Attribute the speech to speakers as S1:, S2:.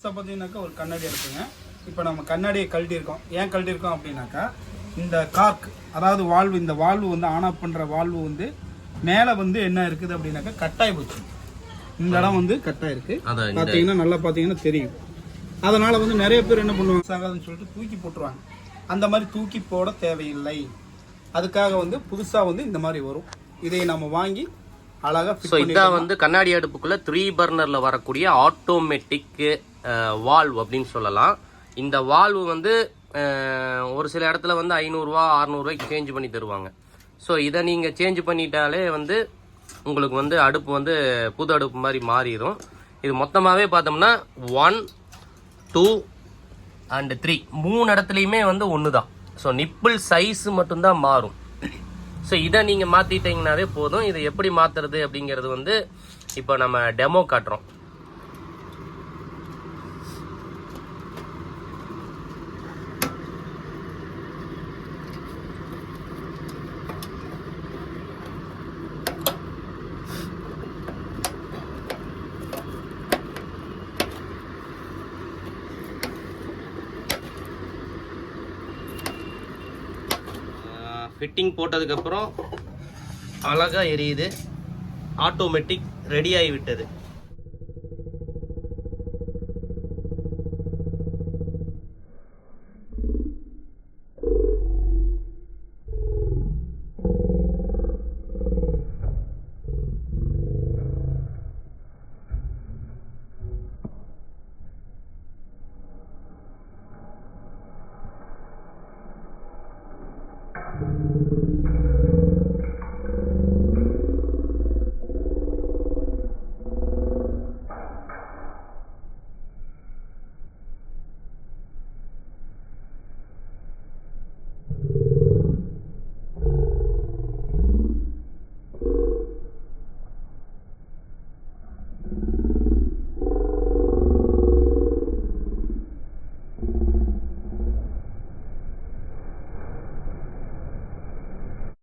S1: இப்போ பார்த்தீங்கன்னாக்கா ஒரு கண்ணாடி இருக்குங்க இப்போ நம்ம கண்ணாடியை கழட்டி இருக்கோம் ஏன் கழட்டி இருக்கோம் அப்படின்னாக்கா இந்த கார்க் அதாவது வால்வு இந்த வால்வு வந்து ஆன் ஆஃப் பண்ணுற வால்வு வந்து மேலே வந்து என்ன இருக்குது அப்படின்னாக்கா கட்டாய் போச்சு. இந்த இடம் வந்து கட்டாய் இருக்கு. பார்த்தீங்கன்னா நல்லா பார்த்தீங்கன்னா தெரியும். அதனால வந்து நிறைய பேர் என்ன பண்ணுவாங்க ஆகாதுன்னு சொல்லிட்டு தூக்கி போட்டுருவாங்க. அந்த மாதிரி தூக்கி போட தேவையில்லை. அதுக்காக வந்து புதுசாக வந்து இந்த மாதிரி வரும். இதை நம்ம வாங்கி அழகாக
S2: ஸோ இதான் வந்து கண்ணாடி அடுப்புக்குள்ள த்ரீ பர்னர்ல வரக்கூடிய ஆட்டோமேட்டிக் வால்வ் அப்படின்னு சொல்லலாம். இந்த வால்வு வந்து ஒரு சில இடத்துல வந்து ஐநூறுரூவா அறநூறுவாய்க்கு சேஞ்ச் பண்ணி தருவாங்க. ஸோ இதை நீங்கள் சேஞ்ச் பண்ணிட்டாலே வந்து உங்களுக்கு வந்து அடுப்பு வந்து புது அடுப்பு மாதிரி மாறிடும். இது மொத்தமாகவே பார்த்தோம்னா ஒன் டூ அண்டு த்ரீ மூணு இடத்துலையுமே வந்து ஒன்று தான் ஸோ நிப்பிள் சைஸு மட்டும்தான் மாறும். ஸோ இதை நீங்கள் மாற்றிட்டீங்கனாவே போதும். இதை எப்படி மாற்றுறது அப்படிங்கிறது வந்து இப்போ நம்ம டெமோ காட்டுறோம். ஃபிட்டிங் போட்டதுக்கப்புறம் அழகாக எரியுது. ஆட்டோமேட்டிக் ரெடி ஆகிவிட்டது.